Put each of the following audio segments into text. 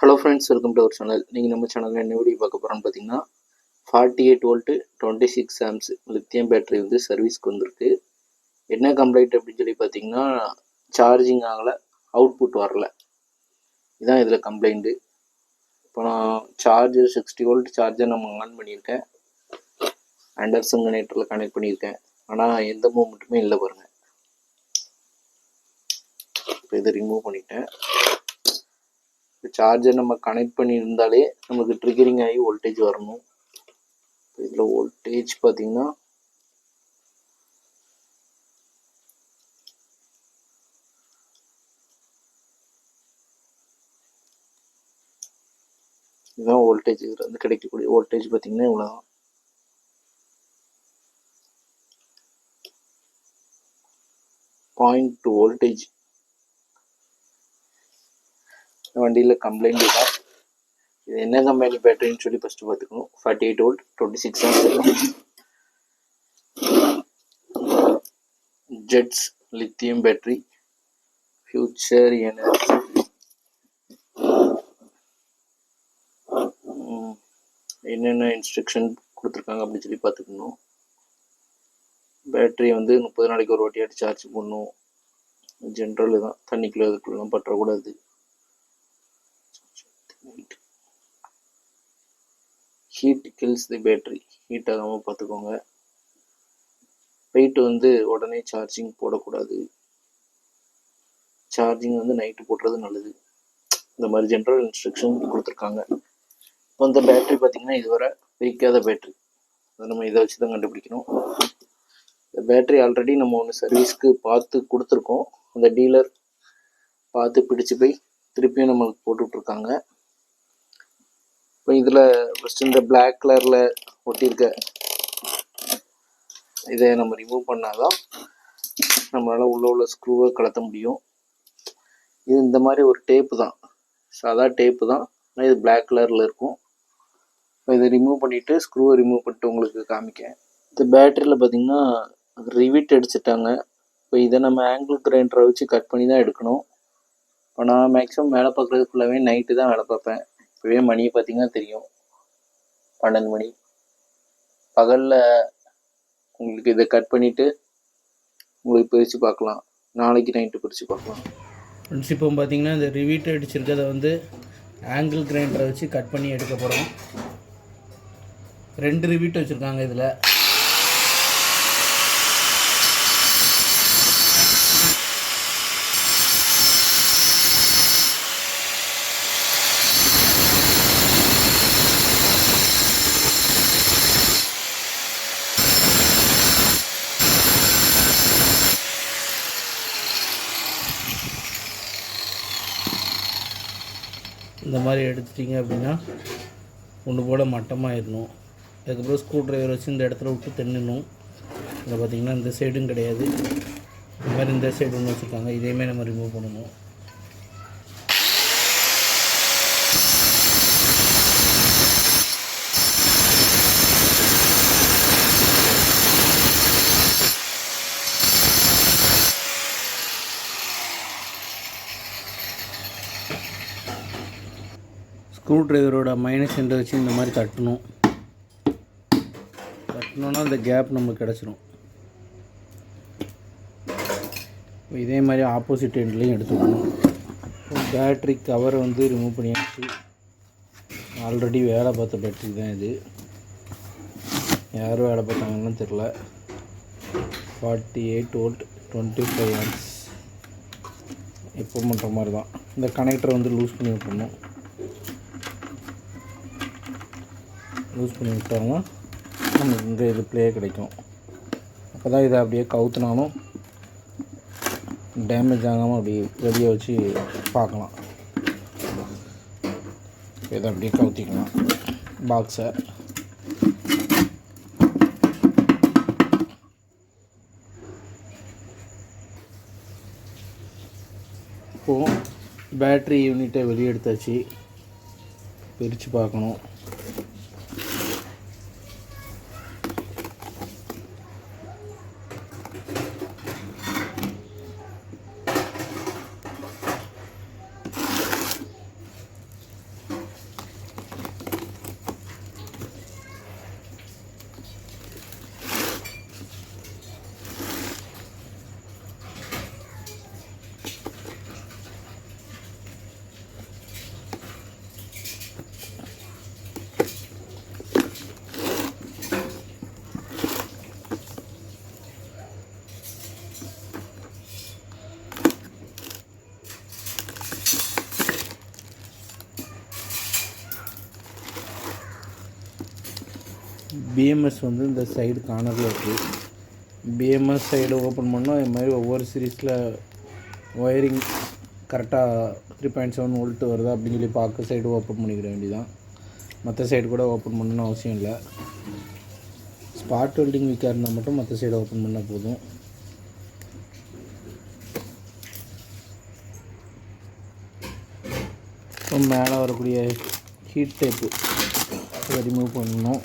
Hello friends welcome to our channel நீங்கள் நம்ம சேனலில் என்ன வீடியோ பார்க்க போகிறோம்னு பார்த்தீங்கன்னா forty eight volt twenty six amps lithium battery வந்து சர்வீஸ்க்கு வந்திருக்கு. என்ன கம்ப்ளைண்ட் அப்படின்னு சொல்லி பார்த்தீங்கன்னா சார்ஜிங் ஆகலை அவுட்புட் வரல. இதுதான் இதில் கம்ப்ளைண்ட்டு இப்போ நான் சார்ஜர் சிக்ஸ்டி வோல்ட் சார்ஜர் நம்ம ஆன் பண்ணியிருக்கேன். ஆண்டர்சன் கனெக்டரில் கனெக்ட் பண்ணியிருக்கேன். ஆனால் எந்த மூமெண்ட்டுமே இல்லை பாருங்கள் இப்போ இதை ரிமூவ் பண்ணிட்டேன். சார்ஜர் நம்ம கனெக்ட் பண்ணியிருந்தாலே நமக்கு ட்ரிகரிங் ஆகி வோல்டேஜ் வரணும். இதில் வோல்டேஜ் பார்த்தீங்கன்னா இதுதான் வோல்டேஜ் இதில் வந்து கிடைக்கக்கூடிய வோல்டேஜ் பார்த்தீங்கன்னா இவ்வளோதான் பாயிண்ட் டூ வோல்டேஜ் வண்டியில் கம்ப்ளைண்ட் இல்லை இது என்ன கம்பெனி பேட்டரின்னு சொல்லி ஃபஸ்ட்டு பார்த்துக்கணும். Forty eight volt twenty six ஜெட்ஸ் lithium battery future energy என்னென்ன இன்ஸ்ட்ரக்ஷன் கொடுத்துருக்காங்க அப்படின்னு சொல்லி பார்த்துக்கணும். பேட்டரி வந்து முப்பது நாளைக்கு ஒரு வாட்டியாட்டு சார்ஜ் பண்ணணும் ஜென்ரல் தான். தண்ணிக்குள்ளே இதுக்குள்ளெலாம் பற்றக்கூடாது. Heat kills the battery heat ஆகாமல் பார்த்துக்கோங்க. வெயிட் வந்து உடனே சார்ஜிங் போடக்கூடாது. சார்ஜிங் வந்து நைட்டு போடுறது நல்லது. இந்த மாதிரி ஜென்ரல் இன்ஸ்ட்ரக்ஷன் கொடுத்துருக்காங்க. இப்போ இந்த பேட்ரி பார்த்தீங்கன்னா இதுவரை பிரிக்காத பேட்ரி அதை நம்ம இதை வச்சு தான் கண்டுபிடிக்கணும். இந்த பேட்ரி ஆல்ரெடி நம்ம ஒன்று சர்வீஸ்க்கு பார்த்து கொடுத்துருக்கோம். அந்த டீலர் பார்த்து பிடிச்சு போய் திருப்பியும் நம்மளுக்கு போட்டுட்ருக்காங்க இப்போ இதில் ஃபஸ்ட்டு இந்த பிளாக் கலரில் ஒட்டியிருக்க இதை நம்ம ரிமூவ் பண்ணாதான் நம்மளால் உள்ள உள்ள ஸ்க்ரூவை கலத்த முடியும். இது இந்த மாதிரி ஒரு டேப்பு தான். சாதா டேப்பு தான். ஆனால் இது பிளாக் கலரில் இருக்கும். இப்போ இதை ரிமூவ் பண்ணிவிட்டு ஸ்க்ரூவை ரிமூவ் பண்ணிட்டு உங்களுக்கு காமிக்கேன் இந்த பேட்டரியில் பார்த்திங்கன்னா ரிவிட் அடிச்சிட்டாங்க. இப்போ இதை நம்ம ஆங்கிள் கிரைண்டரை வச்சு கட் பண்ணி தான் எடுக்கணும். இப்போ நான் மேக்ஸிமம் வேலை பார்க்குறது ஃபுல்லாகவே நைட்டு தான் வேலை பார்ப்பேன். இப்போவே மணியை பார்த்தீங்கன்னா தெரியும். பன்னெண்டு மணி. பகலில் உங்களுக்கு இதை கட் பண்ணிவிட்டு உங்களுக்கு பிரித்து பார்க்கலாம். நாளைக்கு நைட்டு பிரித்து பார்க்கலாம். ஃப்ரெண்ட்ஸ் இப்போ பார்த்தீங்கன்னா இந்த ரிவீட் அடிச்சிருக்கிறத வந்து ஆங்கிள் கிரைண்டரை வச்சு கட் பண்ணி எடுக்க போகிறோம் ரெண்டு ரிவீட் வச்சுருக்காங்க இதில் இந்த மாதிரி எடுத்துட்டிங்க அப்படின்னா ஒன்று போல் மட்டமாயிடணும். அதுக்கப்புறம் ஸ்க்ரூ ட்ரைவர் வச்சு இந்த இடத்துல விட்டு தென்னணும். இதில் பார்த்தீங்கன்னா இந்த சைடும் கிடையாது. இந்த மாதிரி இந்த சைடு ஒன்று வச்சுருக்காங்க. இதேமாரி நம்ம ரிமூவ் பண்ணணும். ஸ்க்ரூ ட்ரைவரோட மைனஸ் எண்டை வச்சு இந்த மாதிரி தட்டணும். தட்டினோன்னா அந்த கேப் நமக்கு கிடச்சிரும். இதே மாதிரி ஆப்போசிட் எண்ட்லேயும் எடுத்துக்கணும். பேட்ரி கவரை வந்து ரிமூவ் பண்ணியாச்சு. ஆல்ரெடி வேலை பார்த்த பேட்ரி தான் இது. யார் வேலை பார்த்தாங்கன்னு தெரில forty eight volt twenty five amps எப்போ பண்ணுற மாதிரி தான். இந்த கனெக்டரை வந்து லூஸ் பண்ணி விட்டுணும் யூஸ் பண்ணி விட்டோம்னா நமக்கு இந்த இது பிளே கிடைக்கும். அப்போ தான் இதை அப்படியே கவுத்துனாலும் டேமேஜ் ஆகாமல் அப்படி வெளியே வச்சு பார்க்கலாம். இதை அப்படியே கவுத்திக்கலாம். பாக்ஸை இப்போது பேட்ரி யூனிட்டை வெளியே எடுத்தாச்சு. பிரித்து பார்க்கணும். பிஎம்எஸ் வந்து இந்த சைடு கார்னரில் இருக்குது பிஎம்எஸ் சைடு ஓப்பன் பண்ணால் இது மாதிரி ஒவ்வொரு சீரீஸில் ஒயரிங் கரெக்டாக த்ரீ பாயிண்ட் செவன் வோல்ட் வருதா அப்படின்னு சொல்லி பார்க்க சைடு ஓப்பன் பண்ணிக்கிற வேண்டியதான் மற்ற சைடு கூட ஓப்பன் பண்ணணும்னு அவசியம் இல்லை. ஸ்பாட் வெல்டிங் வீக்காக இருந்தால் மட்டும் மற்ற சைடு ஓப்பன் பண்ணால் போதும். இப்போ மேலே வரக்கூடிய ஹீட் டைப்பு ரிமூவ் பண்ணணும்.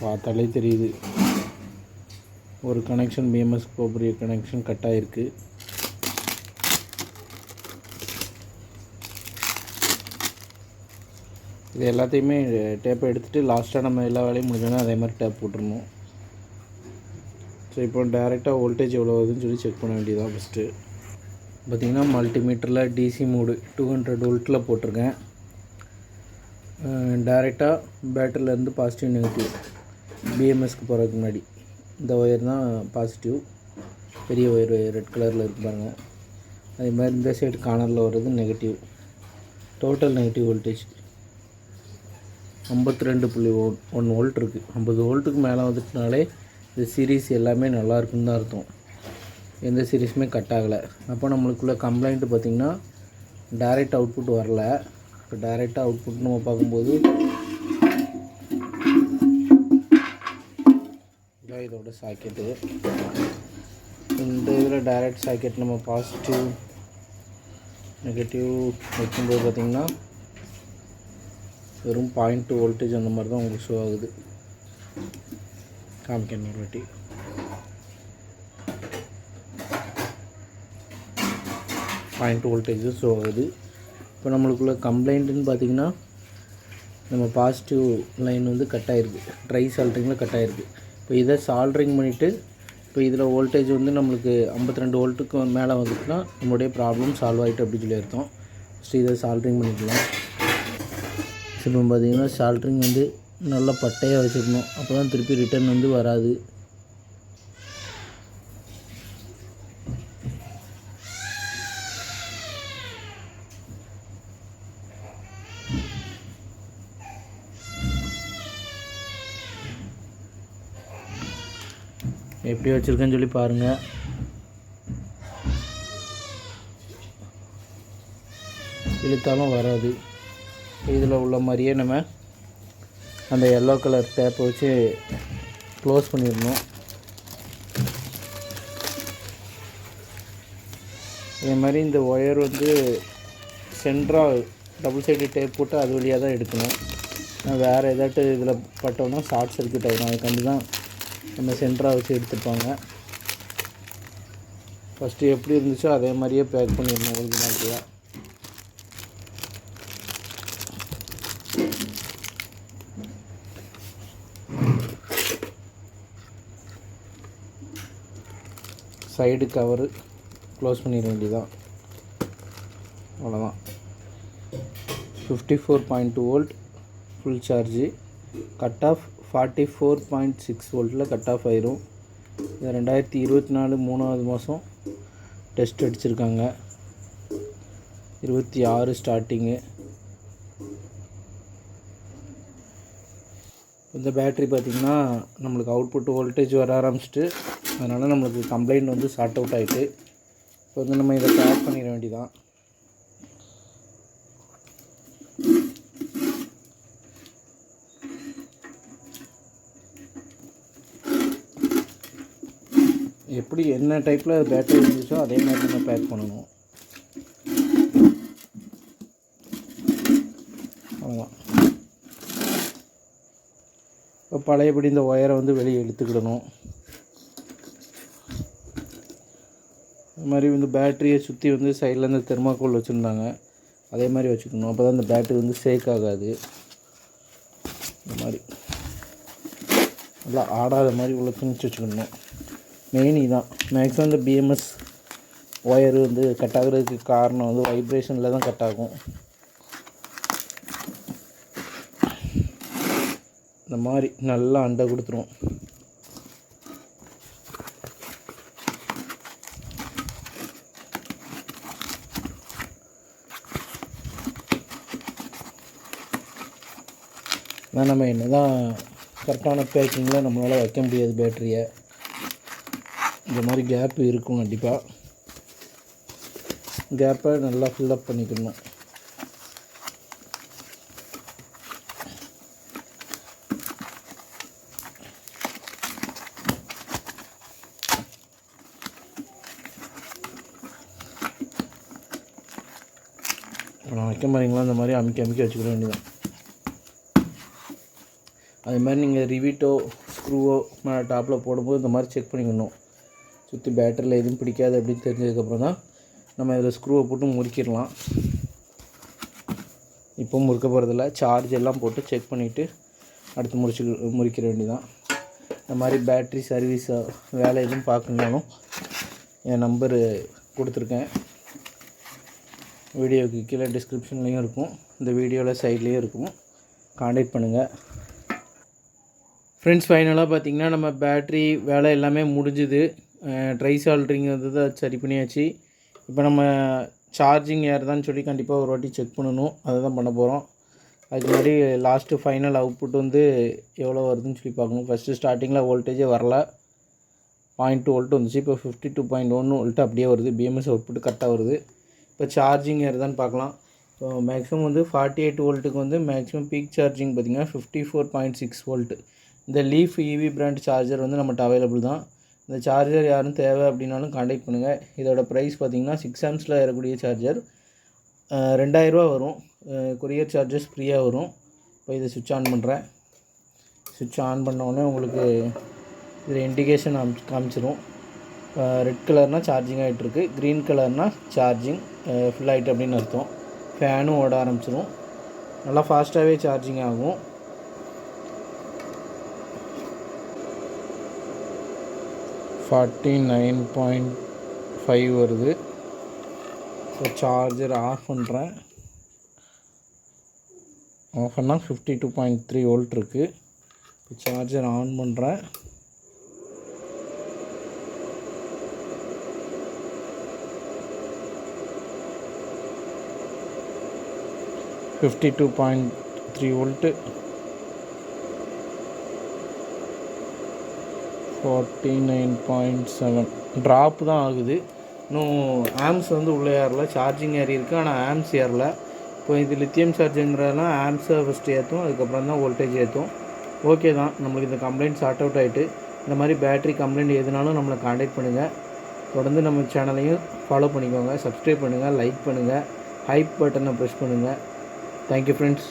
பார்த்தாலே தெரியுது. ஒரு கனெக்ஷன் பிஎம்எஸ் போகக்கூடிய கனெக்ஷன் கட் ஆகிருக்கு இது எல்லாத்தையுமே டேப்பை எடுத்துகிட்டு லாஸ்ட்டாக நம்ம எல்லா வேலையும் முடிஞ்சோன்னா அதே மாதிரி டேப் போட்டுருணும் ஸோ இப்போ டேரெக்டாக வோல்டேஜ் எவ்வளோ வருதுன்னு சொல்லி செக் பண்ண வேண்டியதான் ஃபஸ்ட்டு பார்த்திங்கன்னா மல்டிமீட்டரில் டிசி மோடு டூ ஹண்ட்ரட் வோல்ட்டில் போட்டிருக்கேன். டேரெக்டாக பேட்டரியிலேருந்து பாசிட்டிவ் நெகட்டிவ் பிஎம்எஸ்க்கு போகிறதுக்கு முன்னாடி. இந்த ஒயர் தான் பாசிட்டிவ் பெரிய ஒயர் ரெட் கலரில் இருக்கு பாருங்கள் அதே மாதிரி இந்த சைடு கார்னரில் வர்றது நெகட்டிவ் டோட்டல் நெகட்டிவ் வோல்டேஜ் ஐம்பத்தி ரெண்டு புள்ளி ஒன் ஒன் வோல்ட் இருக்குது ஐம்பது வோல்ட்டுக்கு மேலே வந்துட்டுனாலே இந்த சீரீஸ் எல்லாமே நல்லா இருக்குன்னு தான் அர்த்தம். எந்த சீரீஸுமே கட் ஆகலை. அப்போ நம்மளுக்குள்ள கம்ப்ளைண்ட்டு பார்த்திங்கன்னா டைரக்ட் அவுட்புட் வரல. இப்போ டைரெக்டாக அவுட்புட் நம்ம பார்க்கும்போது இதான் இதோட சாக்கெட்டு இந்த இதில் டைரக்ட் சாக்கெட் நம்ம பாசிட்டிவ் நெகட்டிவ் வைக்கும்போது பார்த்திங்கன்னா வெறும் பாயிண்ட் டூ வோல்டேஜ் அந்த மாதிரி தான் உங்களுக்கு ஷோ ஆகுது. காமிக்கணும் ஒரு வாட்டி. பாயிண்ட் வோல்டேஜ் ஷோ ஆகுது. இப்போ நம்மளுக்குள்ள கம்ப்ளைண்ட்டுன்னு பார்த்தீங்கன்னா நம்ம பாசிட்டிவ் லைன் வந்து கட் ஆகிருக்கு ட்ரை சால்ட்ரிங்கில் கட் ஆகிருக்கு இப்போ இதை சால்ட்ரிங் பண்ணிவிட்டு இப்போ இதில் வோல்டேஜ் வந்து நம்மளுக்கு ஐம்பத்தி ரெண்டு வோல்ட்டுக்கு மேலே வந்துட்டுனா நம்மளுடைய ப்ராப்ளம் சால்வ் ஆகிட்டு அப்படி சொல்லி அர்த்தம். ஃபஸ்ட்டு இதை சால்ட்ரிங் பண்ணிக்கலாம். இப்போ பார்த்தீங்கன்னா சால்ட்ரிங் வந்து நல்லா பட்டையாக வச்சுக்கணும் அப்போ தான் திருப்பி ரிட்டர்ன் வந்து வராது. எப்படி வச்சுருக்கேன்னு சொல்லி பாருங்கள் இழுத்தாலும் வராது. இதில் உள்ள மாதிரியே நம்ம அந்த எல்லோ கலர் டேப்பை வச்சு க்ளோஸ் பண்ணிடணும். இதே மாதிரி இந்த ஒயர் வந்து சென்ட்ராக டபுள் சைடு டேப் போட்டு அது வழியாக தான் எடுக்கணும் வேறு ஏதாட்டும் இதில் பட்டோம்னா ஷார்ட் சர்க்கியூட் ஆகிடும் அதுக்காண்டி தான் நம்ம சென்டராக வச்சு எடுத்துப்பாங்க. ஃபஸ்ட்டு எப்படி இருந்துச்சோ அதே மாதிரியே பேக் பண்ணிடணும் ஒரிஜினாலிட்டியாக சைடு கவரு க்ளோஸ் பண்ணிட வேண்டியதான் அவ்வளோதான் fifty four point two volt full charge cut off forty four point six வோல்ட்டில் கட் ஆஃப் ஆயிரும். இது ரெண்டாயிரத்தி இருபத்தி நாலு மூணாவது மாதம் டெஸ்ட் அடிச்சிருக்காங்க. இருபத்தி ஆறு ஸ்டார்டிங்கு இந்த பேட்ரி பார்த்திங்கன்னா நம்மளுக்கு அவுட்புட் வோல்டேஜ் வர ஆரம்பிச்சிட்டு அதனால் நம்மளுக்கு கம்ப்ளைண்ட் வந்து ஷார்ட் அவுட் ஆகிட்டு இப்போ வந்து நம்ம இதை பேக் பண்ணிட வேண்டியதான் எப்படி என்ன டைப்பில் பேட்டரி இருந்துச்சோ அதே மாதிரி நம்ம பேக் பண்ணணும். அவ்வளோதான் இப்போ பழையபடி இந்த ஒயரை வந்து வெளியே இழுத்துக்கிடணும். இது மாதிரி வந்து பேட்டரியை சுற்றி வந்து சைடில் இந்த தெர்மாக்கோல் வச்சுருந்தாங்க. அதே மாதிரி வச்சுக்கணும். அப்போ தான் இந்த பேட்டரி வந்து சேக் ஆகாது. இந்த மாதிரி. நல்லா ஆடாத மாதிரி உள்ள திணிச்சு வச்சுக்கணும். மெயின் இதுதான் மேக்ஸிமம் இந்த பிஎம்எஸ் ஒயர் வந்து கட் ஆகுறதுக்கு காரணம் வந்து வைப்ரேஷனில் தான் கட் ஆகும். இந்த மாதிரி நல்லா அண்டை கொடுத்துரும். நம்ம என்ன தான் கரெக்டான பேக்கிங்கில் நம்மளால் வைக்க முடியாது பேட்டரியை இந்த மாதிரி கேப் இருக்கும் கண்டிப்பாக கேப்பை நல்லா ஃபில்லப் பண்ணிக்கணும். அப்புறம் வைக்க மாதிரிங்களா இந்த மாதிரி அமுக்கி அமுக்கி வச்சுக்கிட வேண்டியதான் அதே மாதிரி நீங்கள் ரிவிட்டோ ஸ்க்ரூவோ மேலே டாப்பில் போடும்போது இந்த மாதிரி செக் பண்ணிக்கணும். சுற்றி பேட்டரியில் எதுவும் பிடிக்காது அப்படின்னு தெரிஞ்சதுக்கப்புறம் தான் நம்ம இதில் ஸ்க்ரூவை போட்டு முறுக்கிடலாம். இப்போ முறுக்க போகிறதில்ல சார்ஜ் எல்லாம் போட்டு செக் பண்ணிவிட்டு அடுத்து முறிச்சு முறிக்கிற வேண்டியதான் இந்த மாதிரி பேட்ரி சர்வீஸ் வேலை எதுவும் பார்க்கணுனாலும் என் நம்பரு கொடுத்துருக்கேன். வீடியோவுக்கு கீழே டிஸ்கிரிப்ஷன்லேயும் இருக்கும். இந்த வீடியோவில் சைட்லேயும் இருக்கும். காண்டாக்ட் பண்ணுங்கள் ஃப்ரெண்ட்ஸ் ஃபைனலாக பார்த்திங்கன்னா நம்ம பேட்ரி வேலை எல்லாமே முடிஞ்சுது. ட்ரை சால்ட்ரிங் வந்து தான் சரி பண்ணியாச்சு. இப்போ நம்ம சார்ஜிங் ஏறுதான்னு சொல்லி கண்டிப்பாக ஒரு வாட்டி செக் பண்ணணும். அதை தான் பண்ண போகிறோம் அதுக்கு முன்னாடி லாஸ்ட்டு ஃபைனல் அவுட்புட் வந்து எவ்வளோ வருதுன்னு சொல்லி பார்க்கணும். ஃபஸ்ட்டு ஸ்டார்டிங்கில் வோல்டேஜே வரல. பாயிண்ட் டூ வோல்ட் வந்துச்சு. இப்போ ஃபிஃப்டி டூ பாயிண்ட் ஒன்று வோல்ட் அப்படியே வருது. பிஎம்எஸ் அவுட்புட் கரெக்டாக வருது. இப்போ சார்ஜிங் ஏறுதான்னு பார்க்கலாம். இப்போ மேக்ஸிமம் வந்து ஃபார்ட்டி எயிட் வோல்ட்டுக்கு வந்து மேக்ஸிமம் பீக் சார்ஜிங் பார்த்திங்கன்னா fifty four point six volt இந்த லீஃப் இவி பிராண்ட் சார்ஜர் வந்து நம்மகிட்ட அவைலபிள் தான். இந்த சார்ஜர் யாரும் தேவை அப்படின்னாலும் காண்டாக்ட் பண்ணுங்கள் இதோட ப்ரைஸ் பார்த்தீங்கன்னா சிக்ஸ் ஆம்ஸில் ஏறக்கூடிய சார்ஜர் ரெண்டாயிரரூவா வரும். கொரியர் சார்ஜஸ் ஃப்ரீயாக வரும். இப்போ இதை சுவிட்ச் ஆன் பண்ணுறேன் சுவிட்ச் ஆன் பண்ண உடனே உங்களுக்கு இதில் இண்டிகேஷன் காமி காமிச்சிரும். ரெட் கலர்னால் சார்ஜிங் ஆகிட்டுருக்கு க்ரீன் கலர்னால் சார்ஜிங் ஃபுல் ஆகிட்டு அப்படின்னு அர்த்தம். ஃபேனும் ஓட ஆரம்பிச்சிரும். நல்லா ஃபாஸ்ட்டாகவே சார்ஜிங் ஆகும். ஃபார்ட்டி நைன் பாயிண்ட் ஃபைவ் வருது. ஸோ சார்ஜர் ஆஃப் பண்ணுறேன் ஆஃப் பண்ணால் fifty two point three volt இருக்குது இப்போ சார்ஜர் ஆன் பண்ணுறேன் fifty two point three volt forty nine point seven drop தான் ஆகுது. இன்னும் ஆம்ஸ் வந்து உள்ளே ஏறல. சார்ஜிங் ஏறி இருக்குது ஆனால் ஆம்ஸ் ஏறல. இப்போ இது லித்தியம் சார்ஜுங்கிறதெல்லாம் ஆம்ஸை ஃபஸ்ட்டு ஏற்றும் அதுக்கப்புறம் தான் வோல்டேஜ் ஏற்றும் ஓகே தான். நம்மளுக்கு இந்த கம்ப்ளைண்ட் சார்ட் அவுட் ஆகிட்டு இந்த மாதிரி பேட்ரி கம்ப்ளைண்ட் எதுனாலும் நம்மளை காண்டாக்ட் பண்ணுங்கள் தொடர்ந்து நம்ம சேனலையும் ஃபாலோ பண்ணிக்கோங்க. சப்ஸ்கிரைப் பண்ணுங்கள் லைக் பண்ணுங்கள் ஹைப் பட்டனை ப்ரெஸ் பண்ணுங்கள் தேங்க்யூ ஃப்ரெண்ட்ஸ்